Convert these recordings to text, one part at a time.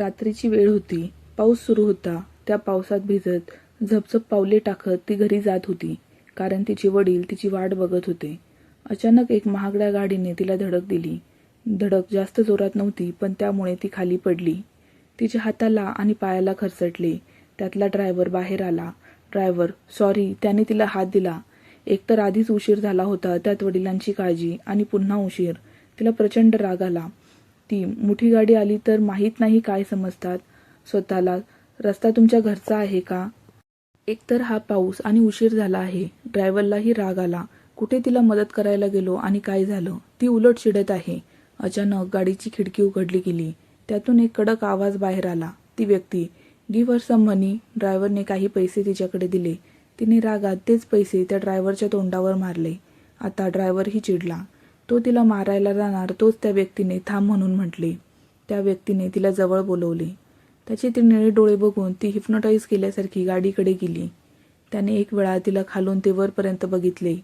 रात्रीची वेळ होती. पाऊस सुरू होता. त्या पावसात भिजत झपझप पावले टाकत ती घरी जात होती कारण तिचे वडील तिची वाट बघत होते. अचानक एक महागड्या गाडीने तिला धडक दिली. धडक जास्त जोरात नव्हती पण त्यामुळे ती खाली पडली. तिच्या हाताला आणि पायाला खरचटले त्यातला ड्रायव्हर बाहेर आला. ड्रायव्हर सॉरी त्याने तिला हात दिला. एकतर आधीच उशीर झाला होता त्यात वडिलांची काळजी आणि पुन्हा उशीर. तिला प्रचंड राग आला. ती मोठी गाडी आली तर माहीत नाही काय समजतात. स्वतःला रस्ता तुमच्या घरचा आहे का? एकतर हा पाऊस आणि उशीर झाला आहे. ड्रायव्हरलाही राग आला. कुठे तिला मदत करायला गेलो आणि काय झालं? ती उलट चिडत आहे. अचानक गाडीची खिडकी उघडली गेली. त्यातून एक कडक आवाज बाहेर आला. ती व्यक्ती गिव्ह हर सम मनी. ड्रायव्हरने काही पैसे तिच्याकडे दिले. तिने रागात तेच पैसे त्या ड्रायव्हरच्या तोंडावर मारले. आता ड्रायव्हरही चिडला. तो तिला मारायला जाणार तोच त्या व्यक्तीने थांब म्हणून म्हटले. त्या व्यक्तीने तिला जवळ बोलवले. त्याचे ते निळे डोळे बघून ती हिप्नोटाईज केल्यासारखी गाडीकडे गेली. त्याने एक वेळा तिला खालून ते वरपर्यंत बघितले.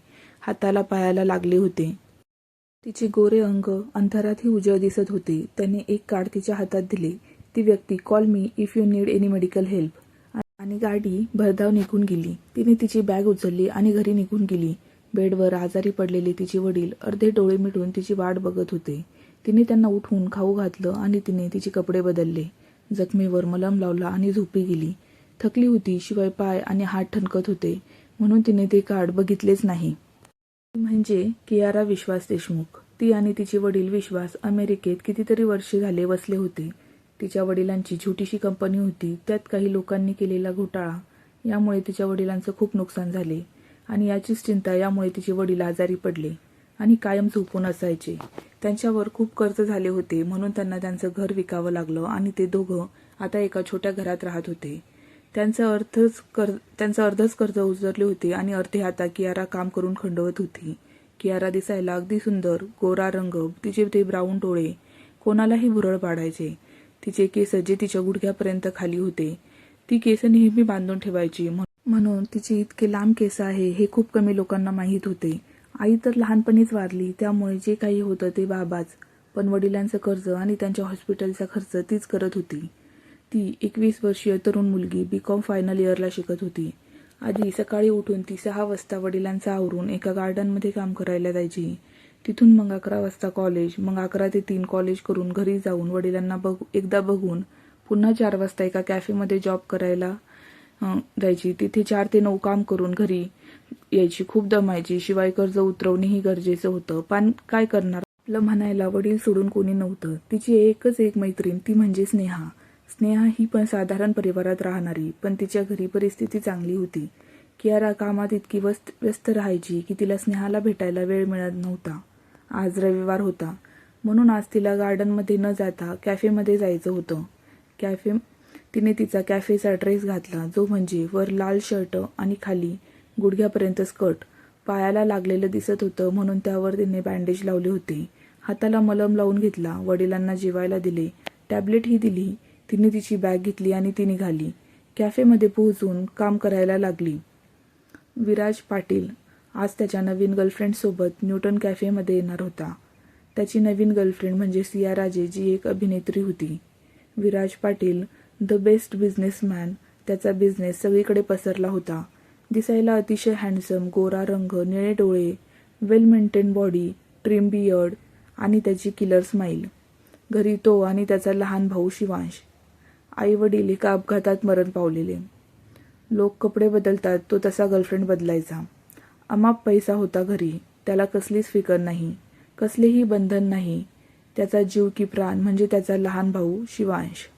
हाताला पायाला लागले होते. तिचे गोरे अंग अंधारातही उजळ दिसत होते. त्याने एक कार्ड तिच्या हातात दिले. ती व्यक्ती call me if you need any medical help. आणि गाडी भरधाव निघून गेली. तिने तिची बॅग उचलली आणि घरी निघून गेली. बेडवर आजारी पडलेले तिचे वडील अर्धे डोळे मिटून तिची वाट बघत होते. तिने त्यांना उठवून खाऊ घातलं आणि तिने तिचे कपडे बदलले. जखमेवर मलम लावला आणि झोपी गेली. थकली होती शिवाय पाय आणि हात ठणकत होते. म्हणून तिने ते कार्ड बघितलेच नाही. म्हणजे कियारा विश्वास देशमुख. ती आणि तिचे वडील विश्वास अमेरिकेत कितीतरी वर्षे झाले वसले होते. तिच्या वडिलांची छोटीशी कंपनी होती. त्यात काही लोकांनी केलेला घोटाळा. यामुळे तिच्या वडिलांचं खूप नुकसान झाले. आणि याचीच चिंता यामुळे तिचे वडील आजारी पडले आणि कायम झोपून असायचे. त्यांच्यावर खूप कर्ज झाले होते म्हणून त्यांना त्यांचं घर विकावं लागलं आणि ते दोघं आता एका छोट्या घरात राहत होते. त्यांचं अर्थच कर त्यांचं अर्धच कर्ज उचलले होते आणि अर्धे आता कियारा काम करून खंडवत होती. कियारा दिसायला अगदी सुंदर गोरा रंग तिचे ते ब्राऊन डोळे कोणालाही भुरळ पाडायचे. तिचे केस जे तिच्या गुडघ्यापर्यंत खाली होते ती केस नेहमी बांधून ठेवायची म्हणून तिचे इतके लांब केस आहे हे खूप कमी लोकांना माहीत होते. आई तर लहानपणीच वारली त्यामुळे जे काही होतं ते बाबाच. पण वडिलांचं कर्ज आणि त्यांच्या हॉस्पिटलचा खर्च तीच करत होती. ती एकवीस वर्षीय तरुण मुलगी बी कॉम फायनल इयरला शिकत होती. आधी सकाळी उठून ती सहा वाजता वडिलांचा आवरून एका गार्डनमध्ये काम करायला जायची. तिथून मग अकरा वाजता कॉलेज मग अकरा ते तीन कॉलेज करून घरी जाऊन वडिलांना बघ एकदा बघून पुन्हा चार वाजता एका कॅफेमध्ये जॉब करायला द्यायची. जायची तिथे चार ते नऊ काम करून घरी यायची. खूप दमायची शिवाय कर्ज उतरवणेही गरजेचं होतं. पण काय करणार? आपलं म्हणायला वडील सोडून कोणी नव्हतं. तिची एकच एक मैत्रीण ती म्हणजे स्नेहा. स्नेहा ही पण साधारण परिवारात राहणारी पण तिच्या घरी परिस्थिती चांगली होती. कियारा कामात इतकी वस्त व्यस्त राहायची की तिला स्नेहाला भेटायला वेळ मिळत नव्हता. आज रविवार होता. म्हणून आज तिला गार्डनमध्ये न जाता कॅफेमध्ये जायचं होतं. कॅफे तिने तिचा कॅफेचा ड्रेस घातला जो म्हणजे वर लाल शर्ट आणि खाली गुडघ्यापर्यंत स्कर्ट. पायाला लागलेलं दिसत होतं म्हणून त्यावर तिने बँडेज लावले होते. हाताला मलम लावून घेतला वडिलांना जेवायला दिले. टॅबलेट ही दिली तिने तिची बॅग घेतली आणि ती निघाली. कॅफेमध्ये पोहोचून काम करायला लागली. विराज पाटील आज त्याच्या नवीन गर्लफ्रेंडसोबत न्यूटन कॅफेमध्ये येणार होता. त्याची नवीन गर्लफ्रेंड म्हणजे सिया राजे जी एक अभिनेत्री होती. Viraj Patil the best businessman. त्याचा बिझनेस सगळीकडे पसरला होता. दिसायला अतिशय हँडसम गोरा रंग निळे डोळे well maintain body trim beard आणि त्याची किलर स्माईल घरी तो आणि त्याचा लहान भाऊ शिवांश. आई वडील एका अपघातात मरण पावलेले. लोक कपडे बदलतात तो तसा गर्लफ्रेंड बदलायचा. अमाप पैसा होता घरी. त्याला कसलीच फिकर नाही. कसलेही बंधन नाही. त्याचा जीव की प्राण म्हणजे त्याचा लहान भाऊ शिवांश.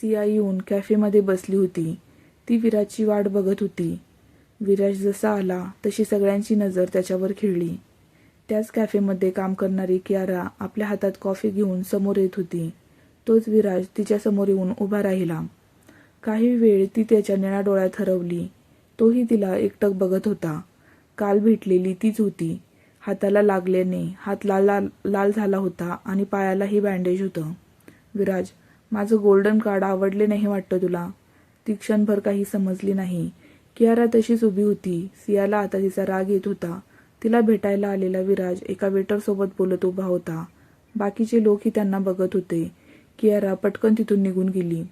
सिया येऊन कॅफेमध्ये बसली होती. ती विराजची वाट बघत होती. विराज जसा आला तशी सगळ्यांची नजर त्याच्यावर खिळली. त्याच कॅफेमध्ये काम करणारी कियारा आपल्या हातात कॉफी घेऊन समोर येत होती. तोच विराज तिच्या समोर येऊन उभा राहिला. काही वेळ ती त्याच्या निळ्या डोळ्यात हरवली. तोही तिला एकटक बघत होता. काल भेटलेली तीच होती. हाताला लागल्याने हात लाल लाल लाल झाला होता आणि पायालाही बँडेज होतं. विराज माझं गोल्डन कार्ड आवडले नाही वाटतं तुला. ती क्षणभर काही समजली नाही. कियारा तशीच उभी होती. सियाला आता तिचा राग येत होता. तिला भेटायला आलेला विराज एका वेटरसोबत बोलत उभा होता. बाकीचे लोकही त्यांना बघत होते. कियारा पटकन तिथून निघून गेली.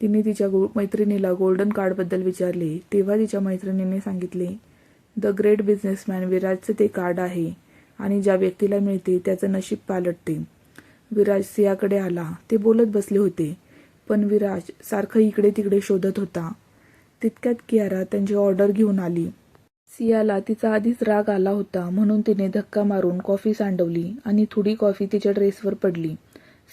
तिने तिच्या गो मैत्रिणीला गोल्डन कार्डबद्दल विचारले. तेव्हा तिच्या मैत्रिणीने सांगितले द ग्रेट बिझनेसमॅन विराजचं ते कार्ड आहे आणि ज्या व्यक्तीला मिळते त्याचं नशीब पालटते. विराज सियाकडे आला. ते बोलत बसले होते. पण विराज सारखं इकडे तिकडे शोधत होता. तितक्यात कियारा त्यांची ऑर्डर घेऊन आली. सियाला तिचा आधीच राग आला होता. म्हणून तिने धक्का मारून कॉफी सांडवली आणि थोडी कॉफी तिच्या ड्रेसवर पडली.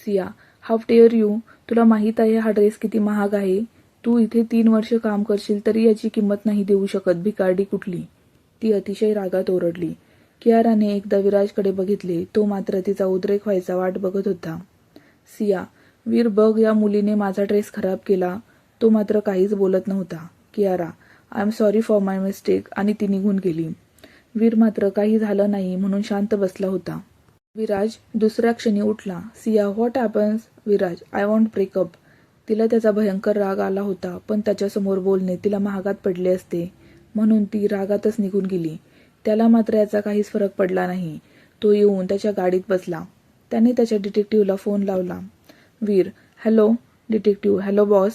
Siya how dare you. तुला माहीत आहे हा ड्रेस किती महाग आहे? तू इथे तीन वर्ष काम करशील तरी याची किंमत नाही देऊ शकत. भिकारडी कुठली? ती अतिशय रागात ओरडली. कियाराने एकदा विराजकडे बघितले तो मात्र तिचा उद्रेक व्हायचा वाट बघत होता. सिया वीर बघ या मुलीने माझा ड्रेस खराब केला. तो मात्र काहीच बोलत नव्हता. Kiara I am sorry for my mistake आणि ती निघून गेली. वीर मात्र काही झालं नाही म्हणून शांत बसला होता. विराज दुसऱ्या क्षणी उठला. Siya what happens Viraj I want breakup तिला त्याचा भयंकर राग आला होता पण त्याच्यासमोर बोलणे तिला महागात पडले असते. म्हणून ती रागातच निघून गेली. त्याला मात्र याचा काहीच फरक पडला नाही. तो येऊन त्याच्या गाडीत बसला. त्याने त्याच्या डिटेक्टिव्हला फोन लावला. Veer hello detective hello boss.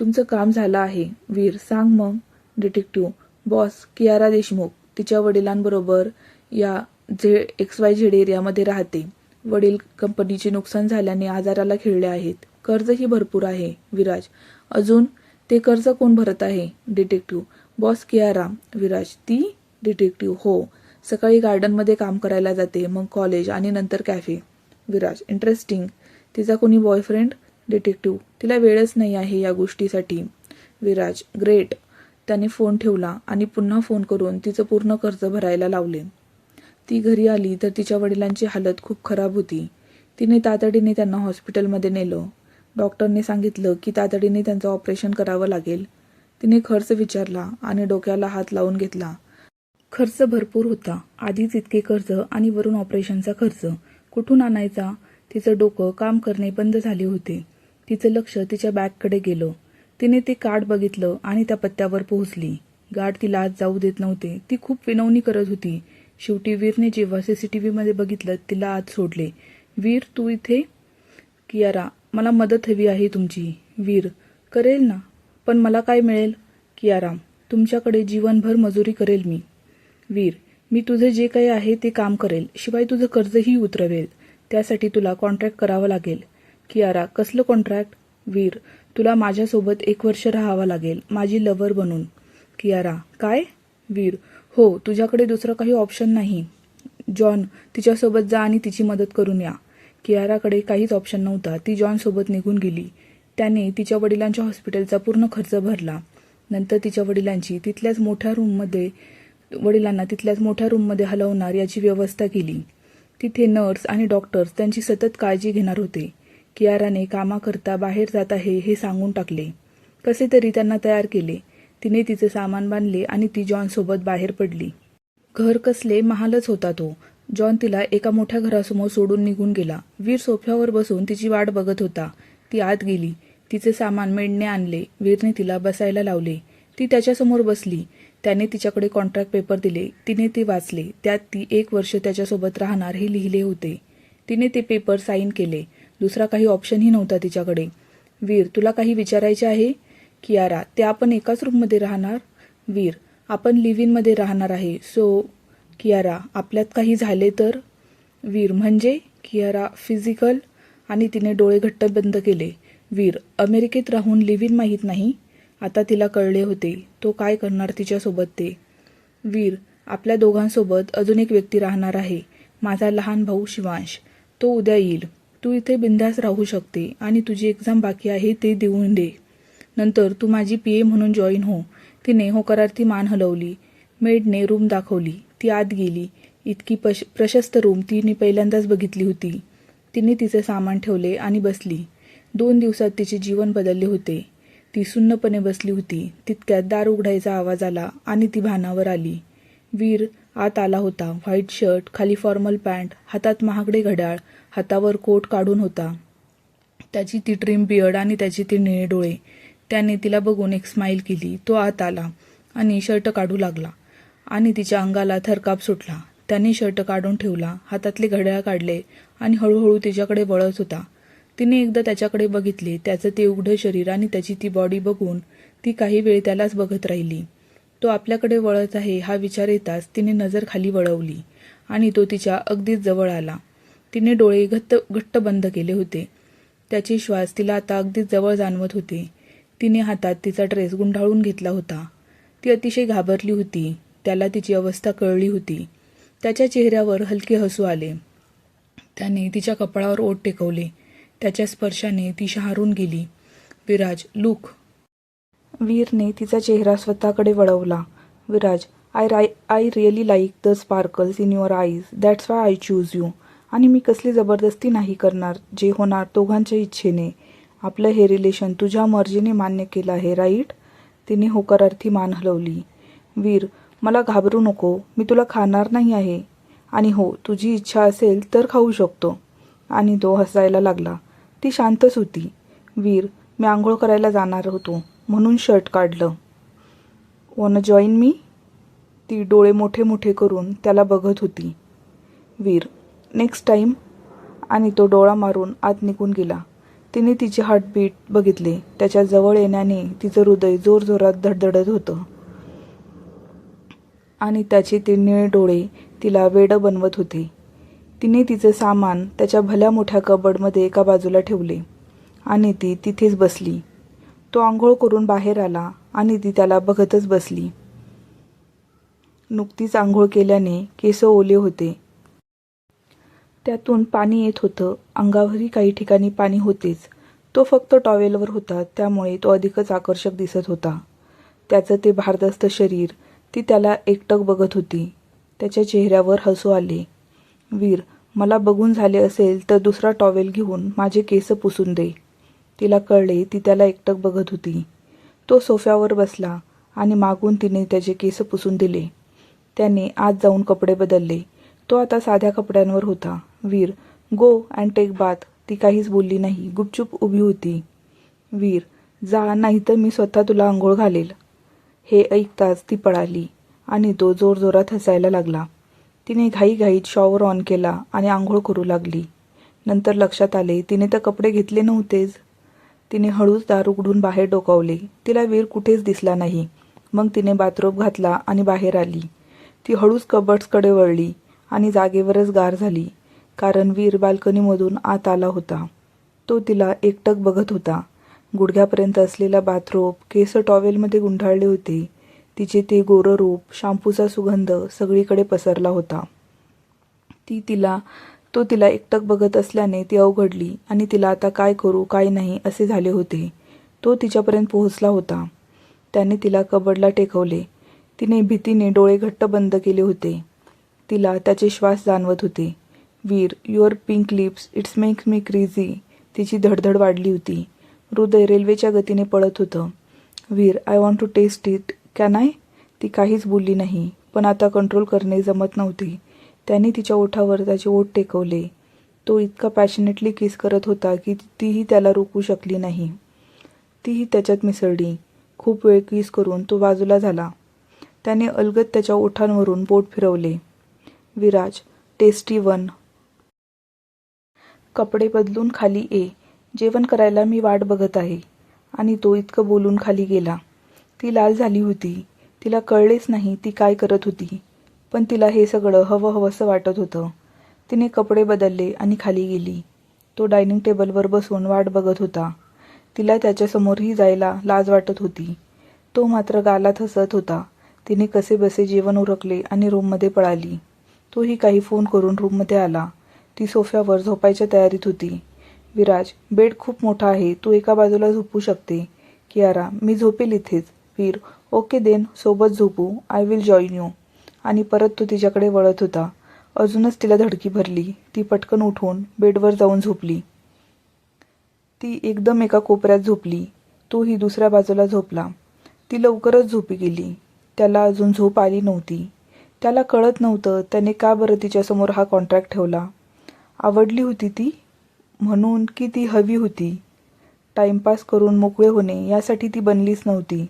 तुमचं काम झालं आहे. वीर सांग मग. डिटेक्टिव्ह बॉस कियारा देशमुख तिच्या वडिलांबरोबर या झे एक्स वाय झेड एरियामध्ये राहते. वडील कंपनीचे नुकसान झाल्याने आजाराला खिळले आहेत. कर्जही भरपूर आहे विराज. अजून ते कर्ज कोण भरत आहे? Detective boss Kiara. विराज ती डिटेक्टिव्ह हो. सकाळी गार्डनमध्ये काम करायला जाते मग कॉलेज आणि नंतर कॅफे विराज इंटरेस्टिंग तिचा कोणी बॉयफ्रेंड डिटेक्टिव्ह तिला वेळच नाही आहे या गोष्टीसाठी. विराज ग्रेट त्याने फोन ठेवला आणि पुन्हा फोन करून तिचं पूर्ण कर्ज भरायला लावले. ती घरी आली तर तिच्या वडिलांची हालत खूप खराब होती. तिने तातडीने त्यांना हॉस्पिटलमध्ये नेलं. डॉक्टरने सांगितलं की तातडीने त्यांचं ऑपरेशन करावं लागेल. तिने खर्च विचारला आणि डोक्याला हात लावून घेतला. खर्च भरपूर होता. आधीच इतके कर्ज आणि वरून ऑपरेशनचा खर्च. कुठून आणायचा? तिचं डोकं काम करणे बंद झाले होते. तिचं लक्ष तिच्या बॅगकडे गेलं. तिने ते कार्ड बघितलं आणि त्या पत्त्यावर पोहोचली. गार्ड तिला आत जाऊ देत नव्हते. ती खूप विनवणी करत होती. शेवटी वीरने जेव्हा सीसीटीव्हीमध्ये बघितलं तिला आत सोडले. वीर तू इथे? कियारा मला मदत हवी आहे तुमची. वीर करेल ना? पण मला काय मिळेल? कियारा तुमच्याकडे जीवनभर मजुरी करेल मी. वीर मी तुझे जे काही आहे ते काम करेल शिवाय तुझं कर्जही उतरवेल. त्यासाठी तुला कॉन्ट्रॅक्ट करावं लागेल. कियारा कसलं कॉन्ट्रॅक्ट वीर तुला माझ्यासोबत एक वर्ष राहावं लागेल माझी लवर बनून. कियारा काय? वीर हो तुझ्याकडे दुसरं काही ऑप्शन नाही. जॉन तिच्यासोबत जा आणि तिची मदत करून या. कियाराकडे काहीच ऑप्शन नव्हता ती जॉनसोबत निघून गेली. त्याने तिच्या वडिलांच्या हॉस्पिटलचा पूर्ण खर्च भरला. नंतर तिच्या वडिलांची तिथल्याच मोठ्या रूममध्ये वडिलांना तिथल्याच मोठ्या रूममध्ये हलवणार याची व्यवस्था केली. तिथे नर्स आणि डॉक्टर्स त्यांची सतत काळजी घेणार होते. कियाराने कामाकरता बाहेर जात आहे हे सांगून टाकले. कसे तरी त्यांना तयार केले. तिने तिचे सामान बांधले आणि ती जॉनसोबत बाहेर पडली. घर कसले महालच होता तो. जॉन तिला एका मोठ्या घरासमोर सोडून निघून गेला. वीर सोफ्यावर बसून तिची वाट बघत होता. ती आत गेली. तिचे सामान मेडने आणले. वीरने तिला बसायला लावले. ती त्याच्यासमोर बसली. त्याने तिच्याकडे कॉन्ट्रॅक्ट पेपर दिले. तिने ते वाचले. त्यात ती एक वर्ष त्याच्यासोबत राहणार हे लिहिले होते. तिने ते पेपर साईन केले. दुसरा काही ऑप्शनही नव्हता तिच्याकडे. वीर तुला काही विचारायचे आहे? कियारा ते आपण एकाच रूममध्ये राहणार? वीर आपण लिव्ह इनमध्ये राहणार आहे. सो कियारा आपल्यात काही झाले तर? वीर म्हणजे? कियारा फिजिकल आणि तिने डोळे घट्ट बंद केले. वीर अमेरिकेत राहून लिव्ह इन माहीत नाही? आता तिला कळले होते. तो काय करणार तिच्यासोबत ते? वीर आपल्या दोघांसोबत अजून एक व्यक्ती राहणार आहे. माझा लहान भाऊ शिवांश. तो उद्या येईल. तू इथे बिंदास राहू शकते आणि तुझी एक्झाम बाकी आहे ते देऊन दे. नंतर तू माझी पी ए म्हणून जॉईन हो. तिने होकारार्थी मान हलवली. मेडने रूम दाखवली. ती आत गेली. इतकी पश प्रशस्त रूम तिने पहिल्यांदाच बघितली होती. तिने तिचे सामान ठेवले आणि बसली. दोन दिवसात तिचे जीवन बदलले होते. ती सुन्नपणे बसली होती. तितक्यात दार उघडायचा आवाज आला आणि ती भानावर आली. वीर आत आला होता. व्हाईट शर्ट खाली फॉर्मल पॅन्ट हातात महागडे घड्याळ हातावर कोट काढून होता. त्याची ती ट्रिम बियर्ड आणि त्याची ती निळे डोळे. त्याने तिला बघून एक स्माईल केली. तो आत आला आणि शर्ट काढू लागला आणि तिच्या अंगाला थरकाप सुटला. त्याने शर्ट काढून ठेवला. हातातले घड्याळ काढले आणि हळूहळू तिच्याकडे वळत होता. तिने एकदा त्याच्याकडे बघितले त्याचं ते उघडं शरीर आणि त्याची ती बॉडी बघून ती काही वेळ त्यालाच बघत राहिली. तो आपल्याकडे वळत आहे हा विचार येताच तिने नजर खाली वळवली आणि तो तिच्या अगदीच जवळ आला. तिने डोळे घट्ट घट्ट बंद केले होते. त्याचे श्वास तिला आता अगदीच जवळ जाणवत होते. तिने हातात तिचा ड्रेस गुंडाळून घेतला होता. ती अतिशय घाबरली होती. त्याला तिची अवस्था कळली होती. त्याच्या चेहऱ्यावर हलके हसू आले. त्याने तिच्या कपाळावर ओठ टेकवले. त्याच्या स्पर्शाने ती शहारून गेली. विराज लुक. वीरने तिचा चेहरा स्वतःकडे वळवला. Viraj I rye I really like the sparkles in your eyes that's why I choose you आणि मी कसली जबरदस्ती नाही करणार जे होणार दोघांच्या इच्छेने. आपलं हे रिलेशन तुझ्या मर्जीने मान्य केलं आहे राईट तिने होकारार्थी मान हलवली. वीर मला घाबरू नको. मी तुला खाणार नाही आहे. आणि हो तुझी इच्छा असेल तर खाऊ शकतो. आणि तो हसायला लागला. ती शांतच होती. वीर मी आंघोळ करायला जाणार होतो. म्हणून शर्ट काढलं. वॉन जॉईन मी ती डोळे मोठे मोठे करून त्याला बघत होती. वीर नेक्स्ट टाईम आणि तो डोळा मारून आत निघून गेला. तिने तिचे हार्टबीट बघितले. त्याच्याजवळ येण्याने तिचं हृदय जोरजोरात धडधडत होतं. आणि त्याचे ते निळे डोळे तिला वेडं बनवत होते. तिने तिचं सामान त्याच्या भल्या मोठ्या कबडमध्ये एका बाजूला ठेवले आणि ती तिथेच बसली. तो आंघोळ करून बाहेर आला आणि ती त्याला बघतच बसली. नुकतीच आंघोळ केल्याने केस ओले होते. त्यातून पाणी येत होतं. अंगावरही काही ठिकाणी पाणी होतेच. तो फक्त टॉवेलवर होता त्यामुळे तो अधिकच आकर्षक दिसत होता. त्याचं ते भारदस्त शरीर ती त्याला एकटक बघत होती. त्याच्या चेहऱ्यावर हसू आले. वीर मला बघून झाले असेल तर दुसरा टॉवेल घेऊन माझे केस पुसून दे. तिला कळले ती त्याला एकटक बघत होती. तो सोफ्यावर बसला आणि मागून तिने त्याचे केस पुसून दिले. त्याने आत जाऊन कपडे बदलले. तो आता साध्या कपड्यांवर होता. Veer go and take bath. ती काहीच बोलली नाही. गुपचूप उभी होती. वीर जा नाहीतर मी स्वतः तुला आंघोळ घालेल. हे ऐकताच ती पळाली आणि तो जोरजोरात हसायला लागला. तिने घाईघाईत शॉवर ऑन केला आणि आंघोळ करू लागली. नंतर लक्षात आले तिने तर कपडे घेतले नव्हतेच. तिने हळूच दार उघडून बाहेर डोकावले. तिला वीर कुठेच दिसला नाही. मग तिने बाथरोब घातला आणि बाहेर आली. ती हळूच कबर्ड्सकडे वळली आणि जागेवरच गार झाली कारण वीर बाल्कनीमधून आत आला होता. तो तिला एकटक बघत होता. गुडघ्यापर्यंत असलेला बाथरोब केस टॉवेलमध्ये गुंडाळले होते. तिचे ते गोरं रूप शाम्पूचा सुगंध सगळीकडे पसरला होता. ती तिला तो तिला एकटक बघत असल्याने ती अवघडली आणि तिला आता काय करू काय नाही असे झाले होते. तो तिच्यापर्यंत पोहोचला होता. त्याने तिला कबडला टेकवले. तिने भीतीने डोळे घट्ट बंद केले होते. तिला त्याचे श्वास जाणवत होते. Veer your pink lips it's makes me crazy तिची धडधड वाढली होती. हृदय रेल्वेच्या गतीने पळत होतं. Veer I want to taste it का नाही ती काहीच बोलली नाही. पण आता कंट्रोल करणे जमत नव्हते. त्याने तिच्या ओठावर त्याचे ओठ टेकवले. तो इतका पॅशनेटली किस करत होता की तीही त्याला रोखू शकली नाही. तीही त्याच्यात मिसळली. खूप वेळ किस करून तो बाजूला झाला. त्याने अलगद त्याच्या ओठांवरून बोट फिरवले. Viraj tasty one. कपडे बदलून खाली ये. जेवण करायला मी वाट बघत आहे. आणि तो इतकं बोलून खाली गेला. ती लाल झाली होती. तिला कळलेच नाही ती काय करत होती. पण तिला हे सगळं हवं हवंसं वाटत होतं. तिने कपडे बदलले आणि खाली गेली. तो डायनिंग टेबलवर बसून वाट बघत होता. तिला त्याच्यासमोरही जायला लाज वाटत होती. तो मात्र गालात हसत होता. तिने कसे बसे जेवण उरकले आणि रूममध्ये पळाली. तोही काही फोन करून रूममध्ये आला. ती सोफ्यावर झोपायच्या तयारीत होती. विराज बेड खूप मोठा आहे. तू एका बाजूला झोपू शकते. कियारा मी झोपेल इथेच. वीर ओके देन सोबत झोपू आय विल जॉईन यू आणि परत तो तिच्याकडे वळत होता. अजूनच तिला धडकी भरली. ती पटकन उठून बेडवर जाऊन झोपली. ती एकदम एका कोपऱ्यात झोपली. तोही दुसऱ्या बाजूला झोपला. ती लवकरच झोपी गेली. त्याला अजून झोप आली नव्हती. त्याला कळत नव्हतं त्याने का बरं तिच्यासमोर हा कॉन्ट्रॅक्ट ठेवला. आवडली होती ती? म्हणून की ती हवी होती? टाईमपास करून मोकळे होणे यासाठी ती बनलीच नव्हती.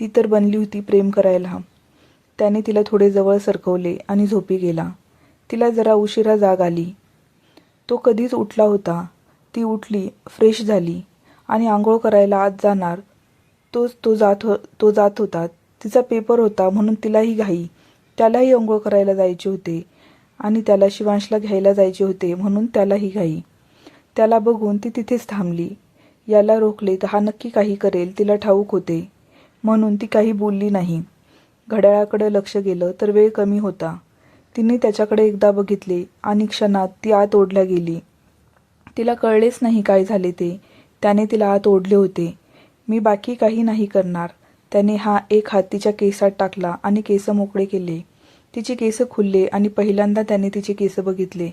ती तर बनली होती प्रेम करायला. त्याने तिला थोडे जवळ सरकवले आणि झोपी गेला. तिला जरा उशिरा जाग आली. तो कधीच उठला होता. ती उठली फ्रेश झाली आणि आंघोळ करायला आत जाणार. तोच तो जात हो तो जात होता. तिचा पेपर होता म्हणून तिलाही घाई. त्यालाही आंघोळ करायला जायचे होते आणि त्याला शिवांशला घ्यायला जायचे होते म्हणून त्यालाही घाई. त्याला बघून ती तिथेच थांबली. याला रोखले तर हा नक्की काही करेल तिला ठाऊक होते. म्हणून ती काही बोलली नाही. घड्याळाकडे लक्ष गेलं तर वेळ कमी होता. तिने त्याच्याकडे एकदा बघितले आणि क्षणात ती आत ओढल्या गेली. तिला कळलेच नाही काय झाले ते. त्याने तिला आत ओढले होते. मी बाकी काही नाही करणार. त्याने हा एक हात तिच्या केसात टाकला आणि केस मोकळे केले. तिचे केस खुलले आणि पहिल्यांदा त्याने तिचे केस बघितले.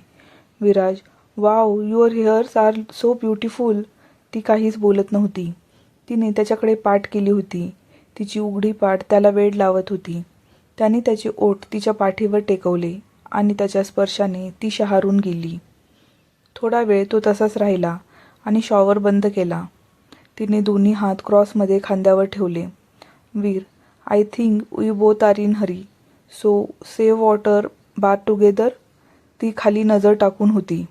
Viraj wow your hairs are so beautiful ती काहीच बोलत नव्हती. तिने त्याच्याकडे पाठ केली होती. तिची उघडी पाठ त्याला वेड लावत होती. त्याने त्याचे ओठ तिच्या पाठीवर टेकवले आणि त्याच्या स्पर्शाने ती शहारून गेली. थोडा वेळ तो तसाच राहिला आणि शॉवर बंद केला. तिने दोन्ही हात क्रॉसमध्ये खांद्यावर ठेवले. Veer I think we both are in hurry so save water bath together ती खाली नजर टाकून होती.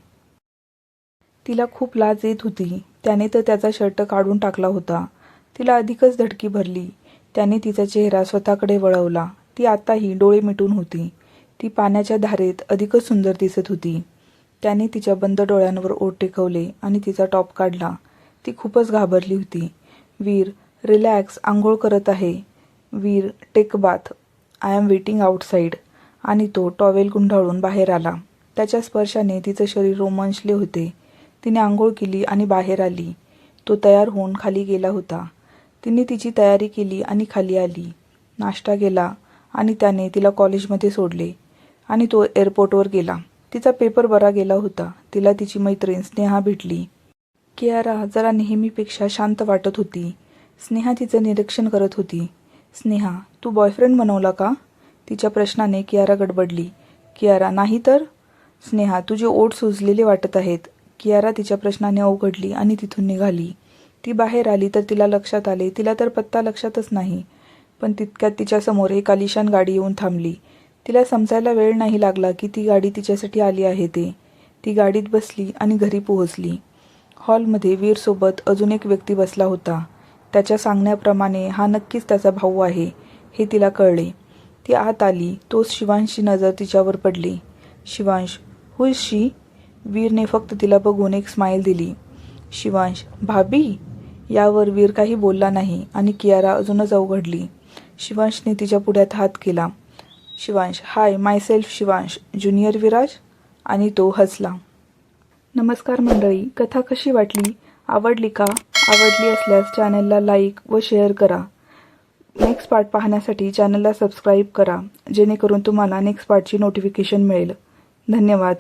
तिला खूप लाज येत होती. त्याने तर त्याचा शर्ट काढून टाकला होता. तिला अधिकच धडकी भरली. त्याने तिचा चेहरा स्वतःकडे वळवला. ती आताही डोळे मिटून होती. ती पाण्याच्या धारेत अधिकच सुंदर दिसत होती. त्याने तिच्या बंद डोळ्यांवर ओठ टेकवले आणि तिचा टॉप काढला. ती खूपच घाबरली होती. वीर रिलॅक्स आंघोळ करत आहे. Veer take bath I am waiting outside आणि तो टॉवेल गुंडाळून बाहेर आला. त्याच्या स्पर्शाने तिचं शरीर रोमांचले होते. तिने आंघोळ केली आणि बाहेर आली. तो तयार होऊन खाली गेला होता. तिने तिची तयारी केली आणि खाली आली. नाश्ता केला आणि त्याने तिला कॉलेजमध्ये सोडले. आणि तो एअरपोर्टवर गेला. तिचा पेपर बरा गेला होता. तिला तिची मैत्रीण स्नेहा भेटली. कियारा जरा नेहमीपेक्षा शांत वाटत होती. स्नेहा तिचं निरीक्षण करत होती. स्नेहा तू बॉयफ्रेंड बनवला का? तिच्या प्रश्नाने कियारा गडबडली. कियारा नाही तर? स्नेहा तुझे ओठ सुजलेले वाटत आहेत. कियारा तिच्या प्रश्नाने अवघडली आणि तिथून निघाली. ती बाहेर आली तर तिला लक्षात आले. तिला तर पत्ता लक्षातच नाही. पण तितक्यात तिच्यासमोर एक आलिशान गाडी येऊन थांबली. तिला समजायला वेळ नाही लागला की ती गाडी तिच्यासाठी आली आहे ते. ती गाडीत बसली आणि घरी पोहोचली. हॉलमध्ये वीरसोबत अजून एक व्यक्ती बसला होता. त्याच्या सांगण्याप्रमाणे हा नक्कीच त्याचा भाऊ आहे हे तिला कळले. ती आत आली. तोच शिवांशची नजर तिच्यावर पडली. शिवांश हुई शी वीरने फक्त तिला बघून एक स्माईल दिली. शिवांश भाभी? यावर वीर काही बोलला नाही आणि कियारा अजूनच अवघडली शिवांशने तिच्या पुढ्यात हात केला. Shivansh hi myself Shivansh. Junior Viraj? आणि तो हसला. नमस्कार मंडळी कथा कशी वाटली? आवडली का? आवडली असल्यास चॅनलला लाईक व शेअर करा. नेक्स्ट पार्ट पाहण्यासाठी चॅनलला सबस्क्राईब करा जेणेकरून तुम्हाला नेक्स्ट पार्टची नोटिफिकेशन मिळेल. धन्यवाद.